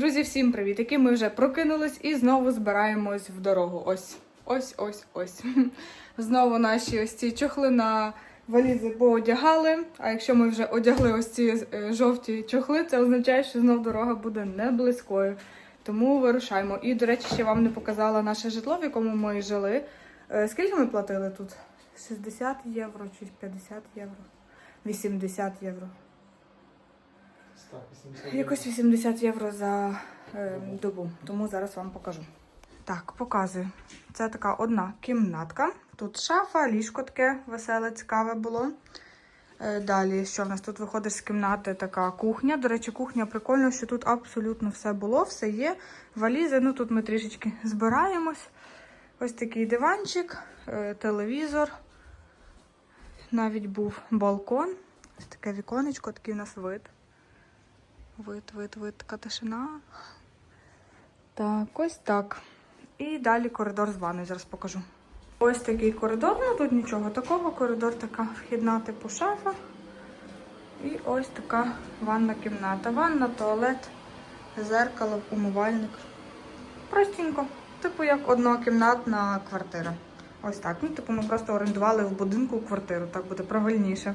Друзі, всім привіт! Які ми вже прокинулись і знову збираємось в дорогу. Ось, ось, ось, ось. Знову наші ось ці чохли на валізи поодягали. А якщо ми вже одягли ось ці е, жовті чохли, це означає, що знов дорога буде не близькою. Тому вирушаємо. І, до речі, ще вам не показала наше житло, в якому ми жили. Е, Скільки ми платили тут? 60 євро чи 50 євро? 80 євро. Якось 80 євро за е, добу, тому зараз вам покажу. Так, показую. Це така одна кімнатка. Тут шафа, ліжко таке веселе, цікаве було. Е, далі, що в нас тут виходить з кімнати така кухня. До речі, кухня прикольно, що тут абсолютно все було, все є. Валізи, ну тут ми трішечки збираємось. Ось такий диванчик, е, телевізор. Навіть був балкон. Ось таке віконечко, такий у нас вид. Вид, вид, вид, така тишина. Так, ось так. І далі коридор з ванною, зараз покажу. Ось такий коридор, ну тут нічого такого. Коридор така вхідна типу шафа. І ось така ванна кімната. Ванна, туалет, зеркало, умивальник. Простенько. Типу як однокімнатна квартира. Ось так. Ну, типу, ми просто орендували в будинку квартиру, так буде правильніше.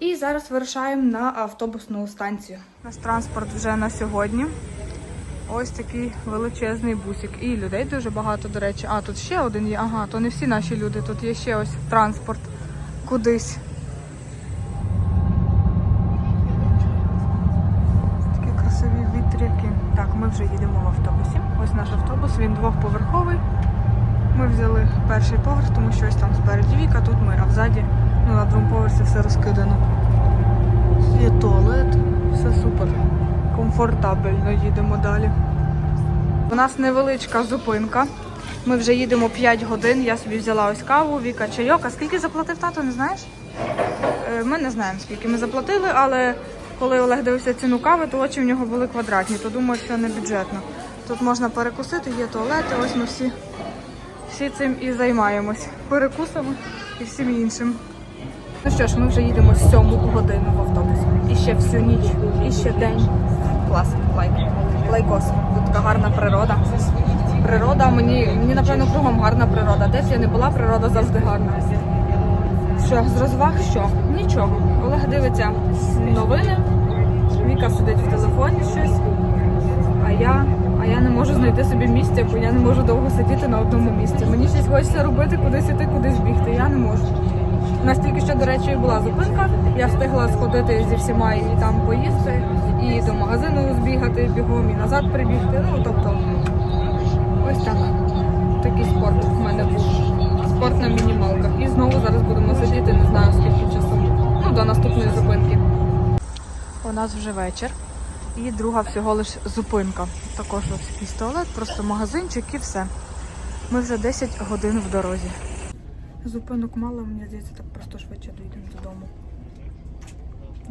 І зараз вирушаємо на автобусну станцію. У нас транспорт вже на сьогодні. Ось такий величезний бусик. І людей дуже багато, до речі. А, тут ще один є. Ага, то не всі наші люди. Тут є ще ось транспорт кудись. Такі красиві вітряки. Так, ми вже їдемо в автобусі. Ось наш автобус, він двохповерховий. Ми взяли перший поверх, тому що ось там спереді віка, тут ми, а взаді ну, на другому поверсі все розкидано. Є туалет, все супер. Комфортабельно їдемо далі. У нас невеличка зупинка. Ми вже їдемо 5 годин. Я собі взяла ось каву, Віка чайок. А скільки заплатив тато, не знаєш? Е, Ми не знаємо, скільки ми заплатили, але коли Олег дивився ціну кави, то очі в нього були квадратні, то думаю, що не бюджетно. Тут можна перекусити, є туалети, ось ми всі, всі цим і займаємось. Перекусами і всім іншим. Ну що ж, ми вже їдемо сьому годину в автобусі. І ще всю ніч, і ще день. Клас, лайк. Лайкос. Тут така гарна природа. Природа мені, мені напевно, кругом гарна природа. Де б я не була, природа завжди гарна. Що, з розваг що? Нічого. Олег дивиться новини, Віка сидить в телефоні щось, а я, а я не можу знайти собі місця, бо я не можу довго сидіти на одному місці. Мені щось хочеться робити, кудись іти, кудись бігти. Я не можу. У нас тільки що, до речі, була зупинка. Я встигла сходити зі всіма і там поїсти, і до магазину збігати бігом, і назад прибігти. Ну, тобто, ось так. Такий спорт в мене був. Спорт на мінімалках. І знову зараз будемо сидіти, не знаю скільки часу. Ну, до наступної зупинки. У нас вже вечір. І друга всього лиш зупинка. Також ось якийсь просто магазинчик і все. Ми вже 10 годин в дорозі. Зупинок мало, мені здається, так просто швидше доїдемо додому.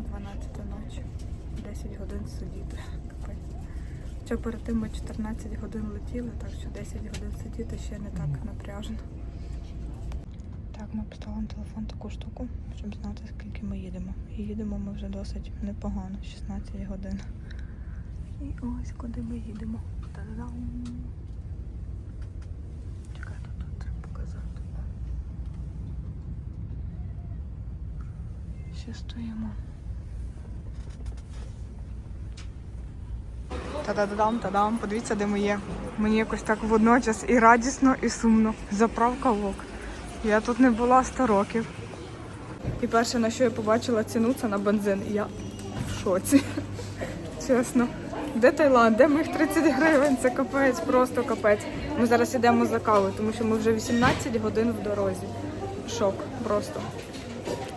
12 ночі. 10 годин сидіти. Хоча перед тим ми 14 годин летіли, так що 10 годин сидіти ще не так напряжно. Так, ми поставили на телефон таку штуку, щоб знати, скільки ми їдемо. І їдемо ми вже досить непогано, 16 годин. І ось куди ми їдемо. Та-дам! Чекайте, тут треба показати. Ще стоїмо. Та-да-дам, та-дам. Подивіться, де ми є. Мені якось так водночас і радісно, і сумно. Заправка вок. Я тут не була 100 років. І перше, на що я побачила ціну, це на бензин. І я в шоці. Чесно. Де Таїланд? Де моїх 30 гривень? Це капець, просто капець. Ми зараз йдемо за кавою, тому що ми вже 18 годин в дорозі. Шок просто.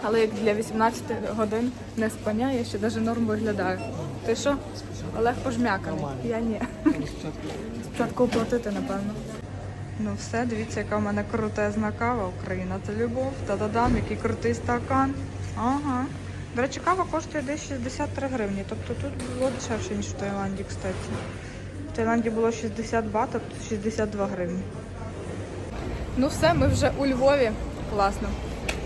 Але як для 18 годин не спання, я ще навіть норм виглядаю. Ти що? Олег пожмяканий. Я ні. Спочатку оплатити, напевно. Ну все, дивіться, яка в мене крутезна кава. Україна це любов. Та-да-дам, який крутий стакан. Ага. До речі, кава коштує десь 63 гривні. Тобто тут було дешевше, ніж в Таїланді, кстати. В Таїланді було 60 бат, тут 62 гривні. Ну все, ми вже у Львові. Класно.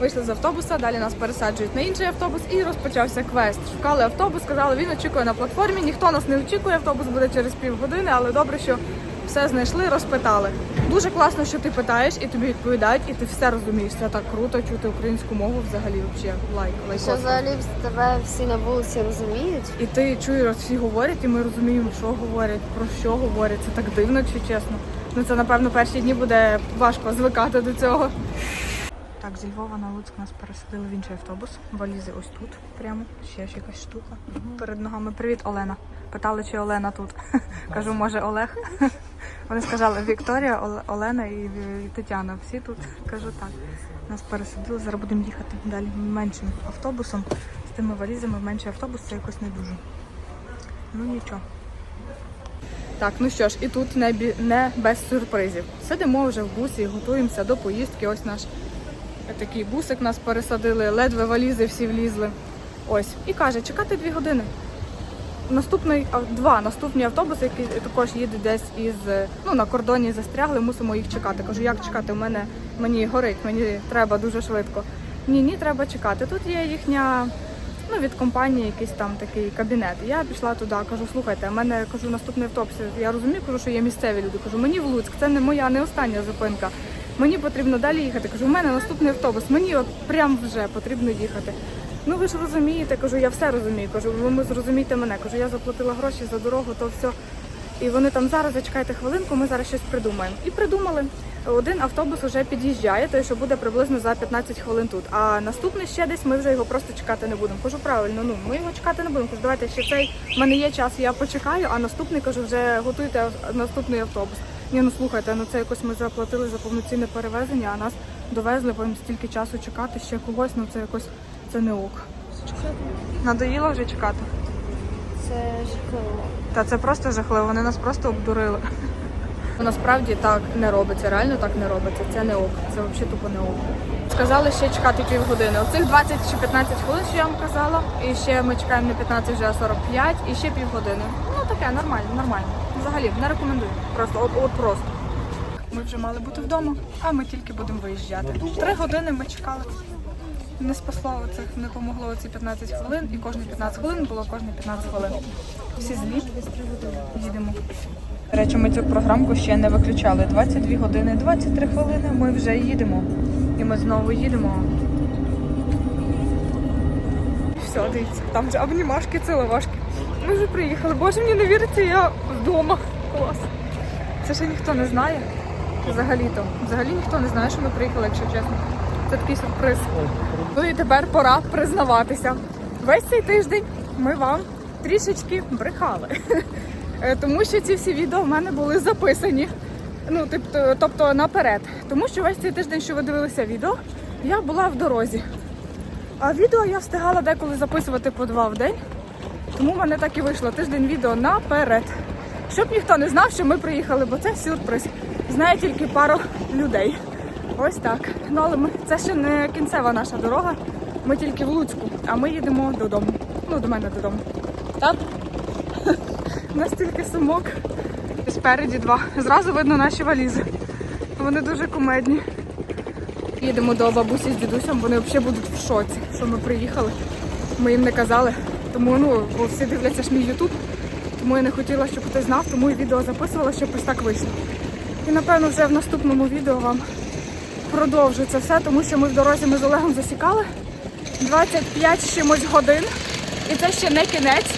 Вийшли з автобуса, далі нас пересаджують на інший автобус і розпочався квест. Шукали автобус, сказали, він очікує на платформі. Ніхто нас не очікує, автобус буде через півгодини, але добре, що все знайшли, розпитали. Дуже класно, що ти питаєш і тобі відповідають, і ти все розумієш. Це так круто чути українську мову взагалі. Взагалі, лайк, Що лайкос. взагалі тебе всі на вулиці розуміють? І ти чуєш, всі говорять, і ми розуміємо, що говорять, про що говорять. Це так дивно, якщо чесно. Ну це напевно перші дні буде важко звикати до цього. Так, зі Львова на Луцьк нас пересадили в інший автобус. Валізи ось тут, прямо ще ж якась штука. Перед ногами. Привіт, Олена. Питали, чи Олена тут. Кажу, може, Олег. Вони сказали Вікторія, Олена і Тетяна. Всі тут. Кажу так. Нас пересадили. Зараз будемо їхати далі меншим автобусом. З тими валізами менший автобус це якось не дуже. Ну нічого. Так, ну що ж, і тут не, бі- не без сюрпризів. Сидимо вже в бусі, готуємося до поїздки. Ось наш такий бусик нас пересадили, ледве валізи всі влізли. Ось. І каже, чекати дві години. Наступний два наступні автобуси, які також їдуть десь із е, ну на кордоні застрягли, мусимо їх чекати. Кажу, як чекати? У мене мені горить, мені треба дуже швидко. Ні, ні, треба чекати. Тут є їхня ну, від компанії якийсь там такий кабінет. Я пішла туди, кажу, слухайте, в мене кажу, наступний автобус. Я розумію, кажу, що є місцеві люди. Кажу, мені в Луцьк, це не моя, не остання зупинка. Мені потрібно далі їхати. Кажу, у мене наступний автобус, мені от прям вже потрібно їхати. Ну ви ж розумієте, кажу, я все розумію. Кажу, ви зрозумієте мене. Кажу, я заплатила гроші за дорогу, то все. І вони там зараз зачекайте хвилинку, ми зараз щось придумаємо. І придумали. Один автобус вже під'їжджає, той, що буде приблизно за 15 хвилин тут. А наступний ще десь ми вже його просто чекати не будемо. Кажу, правильно, ну ми його чекати не будемо. Кажу, давайте ще цей. в мене є час, я почекаю, а наступний кажу, вже готуйте наступний автобус. Ні, ну слухайте, ну це якось ми заплатили за повноцінне перевезення, а нас довезли, потім стільки часу чекати ще когось, ну це якось це не ок. Надоїло вже чекати. Це жахливо. Та це просто жахливо, вони нас просто обдурили. Насправді так не робиться, реально так не робиться. Це не ок. Це взагалі тупо не ок. Сказали ще чекати півгодини. Оцих 20 чи 15 хвилин, що я вам казала. І ще ми чекаємо не 15, вже а 45, і ще півгодини. Ну таке, нормально, нормально. Взагалі, не рекомендую. Просто от, от просто. Ми вже мали бути вдома, а ми тільки будемо виїжджати. Три години ми чекали. Не спасло цих, не помогло ці 15 хвилин, і кожні 15 хвилин було кожні 15 хвилин. Всі злі, їдемо. До речі, ми цю програмку ще не виключали. 22 години, 23 хвилини ми вже їдемо. І ми знову їдемо. Все, дивіться, там вже обнімашки, ціловашки. Ми вже приїхали. Боже, мені не віриться, я вдома. Клас. Це ще ніхто не знає. Взагалі-то. Взагалі ніхто не знає, що ми приїхали, якщо чесно. Це такий сюрприз. Ну і тепер пора признаватися. Весь цей тиждень ми вам трішечки брехали. Е, Тому що ці всі відео в мене були записані. Ну, тобто, тобто наперед. Тому що весь цей тиждень, що ви дивилися відео, я була в дорозі. А відео я встигала деколи записувати по два в день. Тому в мене так і вийшло тиждень відео наперед. Щоб ніхто не знав, що ми приїхали, бо це сюрприз. Знає тільки пару людей. Ось так. Ну але ми це ще не кінцева наша дорога. Ми тільки в Луцьку, а ми їдемо додому. Ну, до мене додому. Так? У нас тільки сумок. Спереді два. Зразу видно наші валізи. Вони дуже кумедні. Їдемо до бабусі з дідусем, вони взагалі будуть в шоці, що ми приїхали. Ми їм не казали. Тому ну, бо всі дивляться ж мій Ютуб. Тому я не хотіла, щоб хтось знав, тому і відео записувала, щоб ось так вийшло. І напевно вже в наступному відео вам продовжу це все, тому що ми в дорозі ми з Олегом засікали 25 чимось годин. І це ще не кінець.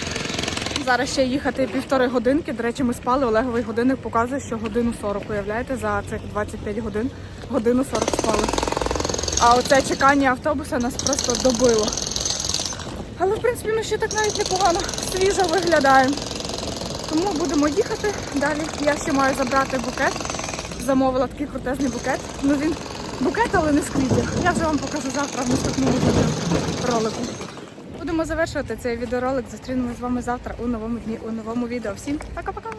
Зараз ще їхати півтори годинки. До речі, ми спали. Олеговий годинник показує, що годину 40. Уявляєте, за цих 25 годин годину 40 спали. А оце чекання автобуса нас просто добило. Але в принципі ми ще так навіть непогано свіжо виглядаємо. Тому будемо їхати далі. Я ще маю забрати букет. Замовила такий крутезний букет. Ну він букет, але не з квітів. Я вже вам покажу завтра в наступному ролику. Будемо завершувати цей відеоролик. Зустрінемось з вами завтра у новому дні, у новому відео. Всім пока-пока!